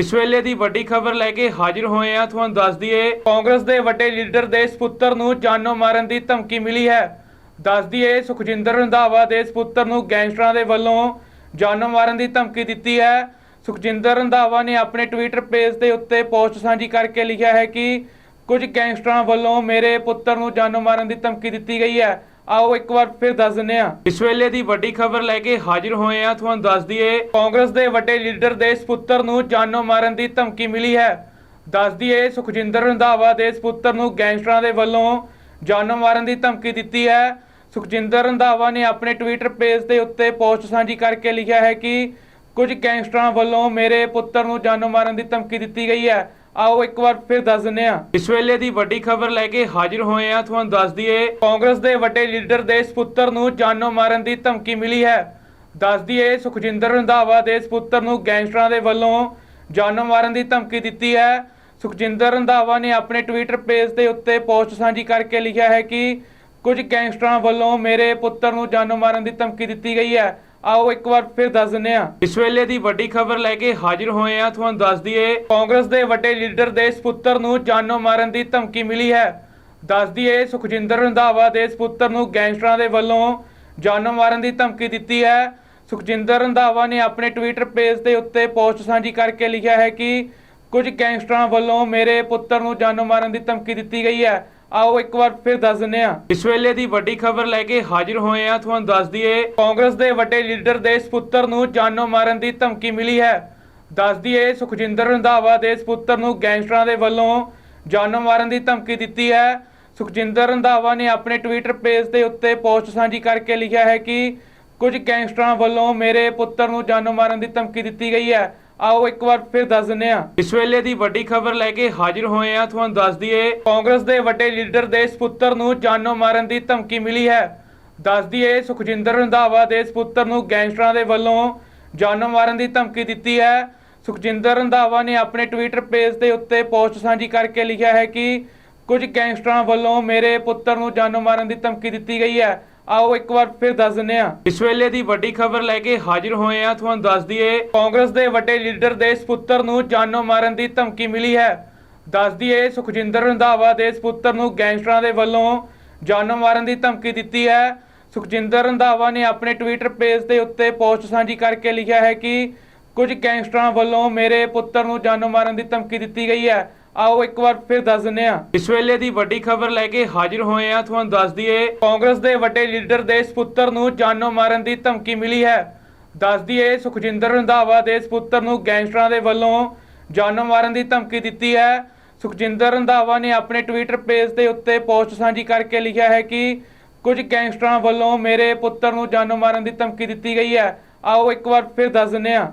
ਇਸ ਵੇਲੇ ਦੀ ਵੱਡੀ ਖਬਰ ਲੈ ਕੇ ਹਾਜ਼ਰ ਹੋਏ ਆ ਤੁਹਾਨੂੰ ਦੱਸ ਦਈਏ, ਕਾਂਗਰਸ ਦੇ ਵੱਡੇ ਲੀਡਰ ਦੇ ਸੁਪੁੱਤਰ ਨੂੰ ਜਾਨੋਂ ਮਾਰਨ ਦੀ ਧਮਕੀ ਮਿਲੀ ਹੈ। ਦੱਸ ਦਈਏ, ਸੁਖਜਿੰਦਰ ਰੰਧਾਵਾ ਦੇ ਸੁਪੁੱਤਰ ਨੂੰ ਗੈਂਗਸਟਰਾਂ ਦੇ ਵੱਲੋਂ ਜਾਨੋਂ ਮਾਰਨ ਦੀ ਧਮਕੀ ਦਿੱਤੀ ਹੈ। ਸੁਖਜਿੰਦਰ ਰੰਧਾਵਾ ਨੇ ਆਪਣੇ ਟਵਿੱਟਰ ਪੇਜ ਦੇ ਉੱਤੇ ਪੋਸਟ ਸਾਂਝੀ ਕਰਕੇ ਲਿਖਿਆ ਹੈ ਕਿ ਕੁਝ ਗੈਂਗਸਟਰਾਂ ਵੱਲੋਂ ਮੇਰੇ ਪੁੱਤਰ ਨੂੰ ਜਾਨੋਂ ਮਾਰਨ ਦੀ ਧਮਕੀ ਦਿੱਤੀ ਗਈ ਹੈ। ਆਓ ਇੱਕ ਵਾਰ ਫਿਰ ਦੱਸ ਦਿੰਦੇ ਹਾਂ। ਇਸ ਵੇਲੇ ਦੀ ਵੱਡੀ ਖਬਰ ਲੈ ਕੇ ਹਾਜ਼ਰ ਹੋਏ ਆ ਤੁਹਾਨੂੰ ਦੱਸ ਦਈਏ, ਕਾਂਗਰਸ ਦੇ ਵੱਡੇ ਲੀਡਰ ਦੇ ਸੁਪੁੱਤਰ ਨੂੰ ਜਾਨੋਂ ਮਾਰਨ ਦੀ ਧਮਕੀ ਮਿਲੀ ਹੈ। ਦੱਸ ਦਈਏ, ਸੁਖਜਿੰਦਰ ਰੰਧਾਵਾ ਦੇ ਸੁਪੁੱਤਰ ਨੂੰ ਗੈਂਗਸਟਰਾਂ ਦੇ ਵੱਲੋਂ ਜਾਨੋਂ ਮਾਰਨ ਦੀ ਧਮਕੀ ਦਿੱਤੀ ਹੈ। ਸੁਖਜਿੰਦਰ ਰੰਧਾਵਾ ਨੇ ਆਪਣੇ ਟਵਿੱਟਰ ਪੇਜ ਦੇ ਉੱਤੇ ਪੋਸਟ ਸਾਂਝੀ ਕਰਕੇ ਲਿਖਿਆ ਹੈ ਕਿ ਕੁਝ ਗੈਂਗਸਟਰਾਂ ਵੱਲੋਂ ਮੇਰੇ ਪੁੱਤਰ ਨੂੰ ਜਾਨੋਂ ਮਾਰਨ ਦੀ ਧਮਕੀ ਦਿੱਤੀ ਗਈ ਹੈ। ਆਓ ਇੱਕ ਵਾਰ ਫਿਰ ਦੱਸ ਦਿੰਦੇ ਹਾਂ। ਇਸ ਵੇਲੇ ਦੀ ਵੱਡੀ ਖਬਰ ਲੈ ਕੇ ਹਾਜ਼ਰ ਹੋਏ ਆ ਤੁਹਾਨੂੰ ਦੱਸ ਦਈਏ, ਕਾਂਗਰਸ ਦੇ ਵੱਡੇ ਲੀਡਰ ਦੇ ਸੁਪੁੱਤਰ ਨੂੰ ਜਾਨੋਂ ਮਾਰਨ ਦੀ ਧਮਕੀ ਮਿਲੀ ਹੈ। ਦੱਸ ਦਈਏ, ਸੁਖਜਿੰਦਰ ਰੰਧਾਵਾ ਦੇ ਸੁਪੁੱਤਰ ਨੂੰ ਗੈਂਗਸਟਰਾਂ ਦੇ ਵੱਲੋਂ ਜਾਨੋਂ ਮਾਰਨ ਦੀ ਧਮਕੀ ਦਿੱਤੀ ਹੈ। ਸੁਖਜਿੰਦਰ ਰੰਧਾਵਾ ਨੇ ਆਪਣੇ ਟਵਿੱਟਰ ਪੇਜ ਦੇ ਉੱਤੇ ਪੋਸਟ ਸਾਂਝੀ ਕਰਕੇ ਲਿਖਿਆ ਹੈ ਕਿ ਕੁਝ ਗੈਂਗਸਟਰਾਂ ਵੱਲੋਂ ਮੇਰੇ ਪੁੱਤਰ ਨੂੰ ਜਾਨੋਂ ਮਾਰਨ ਦੀ ਧਮਕੀ ਦਿੱਤੀ ਗਈ ਹੈ। ਆਓ ਇੱਕ ਵਾਰ ਫਿਰ ਦੱਸ ਦਿੰਦੇ ਹਾਂ। ਇਸ ਵੇਲੇ ਦੀ ਵੱਡੀ ਖਬਰ ਲੈ ਕੇ ਹਾਜ਼ਰ ਹੋਏ ਆ ਤੁਹਾਨੂੰ ਦੱਸ ਦਈਏ, ਕਾਂਗਰਸ ਦੇ ਵੱਡੇ ਲੀਡਰ ਦੇ ਸੁਪੁੱਤਰ ਨੂੰ ਜਾਨੋਂ ਮਾਰਨ ਦੀ ਧਮਕੀ ਮਿਲੀ ਹੈ। ਦੱਸ ਦਈਏ, ਸੁਖਜਿੰਦਰ ਰੰਧਾਵਾ ਦੇ ਸੁਪੁੱਤਰ ਨੂੰ ਗੈਂਗਸਟਰਾਂ ਦੇ ਵੱਲੋਂ ਜਾਨੋਂ ਮਾਰਨ ਦੀ ਧਮਕੀ ਦਿੱਤੀ ਹੈ। ਸੁਖਜਿੰਦਰ ਰੰਧਾਵਾ ਨੇ ਆਪਣੇ ਟਵਿੱਟਰ ਪੇਜ ਦੇ ਉੱਤੇ ਪੋਸਟ ਸਾਂਝੀ ਕਰਕੇ ਲਿਖਿਆ ਹੈ ਕਿ ਕੁਝ ਗੈਂਗਸਟਰਾਂ ਵੱਲੋਂ ਮੇਰੇ ਪੁੱਤਰ ਨੂੰ ਜਾਨੋਂ ਮਾਰਨ ਦੀ ਧਮਕੀ ਦਿੱਤੀ ਗਈ ਹੈ। ਆਓ ਇੱਕ ਵਾਰ ਫਿਰ ਦੱਸ ਦਿੰਦੇ ਹਾਂ। ਇਸ ਵੇਲੇ ਦੀ ਵੱਡੀ ਖਬਰ ਲੈ ਕੇ ਹਾਜ਼ਰ ਹੋਏ ਆ ਤੁਹਾਨੂੰ ਦੱਸ ਦਈਏ, ਕਾਂਗਰਸ ਦੇ ਵੱਡੇ ਲੀਡਰ ਦੇ ਸੁਪੁੱਤਰ ਨੂੰ ਜਾਨੋਂ ਮਾਰਨ ਦੀ ਧਮਕੀ ਮਿਲੀ ਹੈ। ਦੱਸ ਦਈਏ, ਸੁਖਜਿੰਦਰ ਰੰਧਾਵਾ ਦੇ ਸੁਪੁੱਤਰ ਨੂੰ ਗੈਂਗਸਟਰਾਂ ਦੇ ਵੱਲੋਂ ਜਾਨੋਂ ਮਾਰਨ ਦੀ ਧਮਕੀ ਦਿੱਤੀ ਹੈ। ਸੁਖਜਿੰਦਰ ਰੰਧਾਵਾ ਨੇ ਆਪਣੇ ਟਵਿੱਟਰ ਪੇਜ ਦੇ ਉੱਤੇ ਪੋਸਟ ਸਾਂਝੀ ਕਰਕੇ ਲਿਖਿਆ ਹੈ ਕਿ ਕੁਝ ਗੈਂਗਸਟਰਾਂ ਵੱਲੋਂ ਮੇਰੇ ਪੁੱਤਰ ਨੂੰ ਜਾਨੋਂ ਮਾਰਨ ਦੀ ਧਮਕੀ ਦਿੱਤੀ ਗਈ ਹੈ। ਆਓ ਇੱਕ ਵਾਰ ਫਿਰ ਦੱਸ ਦਿੰਦੇ ਹਾਂ। ਇਸ ਵੇਲੇ ਦੀ ਵੱਡੀ ਖਬਰ ਲੈ ਕੇ ਹਾਜ਼ਰ ਹੋਏ ਆ ਤੁਹਾਨੂੰ ਦੱਸ ਦਈਏ, ਕਾਂਗਰਸ ਦੇ ਵੱਡੇ ਲੀਡਰ ਦੇ ਸੁਪੁੱਤਰ ਨੂੰ ਜਾਨੋਂ ਮਾਰਨ ਦੀ ਧਮਕੀ ਮਿਲੀ ਹੈ। ਦੱਸ ਦਈਏ, ਸੁਖਜਿੰਦਰ ਰੰਧਾਵਾ ਦੇ ਸੁਪੁੱਤਰ ਨੂੰ ਗੈਂਗਸਟਰਾਂ ਦੇ ਵੱਲੋਂ ਜਾਨੋਂ ਮਾਰਨ ਦੀ ਧਮਕੀ ਦਿੱਤੀ ਹੈ। ਸੁਖਜਿੰਦਰ ਰੰਧਾਵਾ ਨੇ ਆਪਣੇ ਟਵਿੱਟਰ ਪੇਜ ਦੇ ਉੱਤੇ ਪੋਸਟ ਸਾਂਝੀ ਕਰਕੇ ਲਿਖਿਆ ਹੈ ਕਿ ਕੁਝ ਗੈਂਗਸਟਰਾਂ ਵੱਲੋਂ ਮੇਰੇ ਪੁੱਤਰ ਨੂੰ ਜਾਨੋਂ ਮਾਰਨ ਦੀ ਧਮਕੀ ਦਿੱਤੀ ਗਈ ਹੈ। ਆਓ ਇੱਕ ਵਾਰ ਫਿਰ ਦੱਸ ਦਿੰਦੇ ਹਾਂ। ਇਸ ਵੇਲੇ ਦੀ ਵੱਡੀ ਖਬਰ ਲੈ ਕੇ ਹਾਜ਼ਰ ਹੋਏ ਆ ਤੁਹਾਨੂੰ ਦੱਸ ਦਈਏ, ਕਾਂਗਰਸ ਦੇ ਵੱਡੇ ਲੀਡਰ ਦੇ ਸੁਪੁੱਤਰ ਨੂੰ ਜਾਨੋਂ ਮਾਰਨ ਦੀ ਧਮਕੀ ਮਿਲੀ ਹੈ। ਦੱਸ ਦਈਏ, ਸੁਖਜਿੰਦਰ ਰੰਧਾਵਾ ਦੇ ਸੁਪੁੱਤਰ ਨੂੰ ਗੈਂਗਸਟਰਾਂ ਦੇ ਵੱਲੋਂ ਜਾਨੋਂ ਮਾਰਨ ਦੀ ਧਮਕੀ ਦਿੱਤੀ ਹੈ। ਸੁਖਜਿੰਦਰ ਰੰਧਾਵਾ ਨੇ ਆਪਣੇ ਟਵਿੱਟਰ ਪੇਜ ਦੇ ਉੱਤੇ ਪੋਸਟ ਸਾਂਝੀ ਕਰਕੇ ਲਿਖਿਆ ਹੈ ਕਿ ਕੁਝ ਗੈਂਗਸਟਰਾਂ ਵੱਲੋਂ ਮੇਰੇ ਪੁੱਤਰ ਨੂੰ ਜਾਨੋਂ ਮਾਰਨ ਦੀ ਧਮਕੀ ਦਿੱਤੀ ਗਈ ਹੈ। ਆਓ ਇੱਕ ਵਾਰ ਫਿਰ ਦੱਸ ਦਿੰਦੇ ਹਾਂ। ਇਸ ਵੇਲੇ ਦੀ ਵੱਡੀ ਖਬਰ ਲੈ ਕੇ ਹਾਜ਼ਰ ਹੋਏ ਆ ਤੁਹਾਨੂੰ ਦੱਸ ਦਈਏ ਕਾਂਗਰਸ ਦੇ ਵੱਡੇ ਲੀਡਰ ਦੇ ਸੁਪੁੱਤਰ ਨੂੰ ਜਾਨੋਂ ਮਾਰਨ ਦੀ ਧਮਕੀ ਮਿਲੀ ਹੈ। ਦੱਸ ਦਈਏ ਸੁਖਜਿੰਦਰ ਰੰਧਾਵਾ ਦੇ ਸੁਪੁੱਤਰ ਨੂੰ ਗੈਂਗਸਟਰਾਂ ਦੇ ਵੱਲੋਂ ਜਾਨੋਂ ਮਾਰਨ ਦੀ ਧਮਕੀ ਦਿੱਤੀ ਹੈ। ਸੁਖਜਿੰਦਰ ਰੰਧਾਵਾ ਨੇ ਆਪਣੇ ਟਵਿੱਟਰ ਪੇਜ ਦੇ ਉੱਤੇ ਪੋਸਟ ਸਾਂਝੀ ਕਰਕੇ ਲਿਖਿਆ ਹੈ ਕਿ ਕੁਝ ਗੈਂਗਸਟਰਾਂ ਵੱਲੋਂ ਮੇਰੇ ਪੁੱਤਰ ਨੂੰ ਜਾਨੋਂ ਮਾਰਨ ਦੀ ਧਮਕੀ ਦਿੱਤੀ ਗਈ ਹੈ। ਆਓ ਇੱਕ ਵਾਰ ਫਿਰ ਦੱਸ ਦਿੰਦੇ ਹਾਂ।